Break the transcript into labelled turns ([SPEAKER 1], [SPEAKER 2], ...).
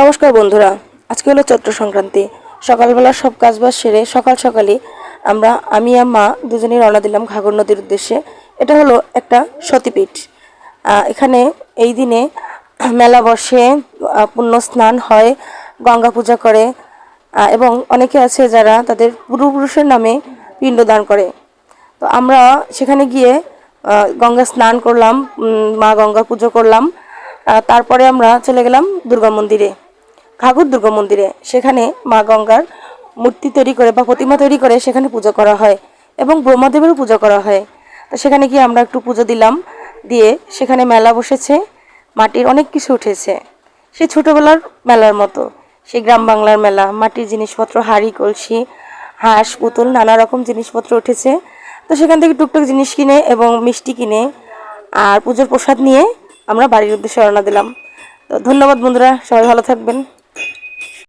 [SPEAKER 1] নমস্কার বন্ধুরা, আজকে হলো চৈত্র সংক্রান্তি। সকালবেলা সব কাজবাজ সেরে সকাল সকালই আমরা, আমি আর মা দুজনেই রওনা দিলাম ঘাগর নদীর উদ্দেশ্যে। এটা হলো একটা সতীপীঠ। এখানে এই দিনে মেলা বসে পুণ্য স্নান হয়, গঙ্গা পূজা করে এবং অনেকে আছে যারা তাদের পূর্বপুরুষের নামে পিণ্ডদান করে। তো আমরা সেখানে গিয়ে গঙ্গা স্নান করলাম মা গঙ্গা পুজো করলাম। তারপরে আমরা চলে গেলাম দুর্গা মন্দিরে, ঘাঘর দুর্গা মন্দিরে। সেখানে মা গঙ্গার মূর্তি তৈরি করে বা প্রতিমা তৈরি করে সেখানে পুজো করা হয় এবং ব্রহ্মদেবেরও পুজো করা হয়। তো সেখানে গিয়ে আমরা একটু পুজো দিলাম, দিয়ে সেখানে মেলা বসেছে, মাটির অনেক কিছু উঠেছে। সেই ছোটোবেলার মেলার মতো সেই গ্রাম বাংলার মেলা, মাটির জিনিসপত্র, হাড়ি, কলসি, হাঁস, পুতুল, নানা রকম জিনিসপত্র উঠেছে। তো সেখান থেকে টুকটাক জিনিস কিনে এবং মিষ্টি কিনে আর পুজোর প্রসাদ নিয়ে আমরা বাড়ির উদ্দেশ্যে রওনা দিলাম। তো ধন্যবাদ বন্ধুরা সবাই ভালো থাকবেন।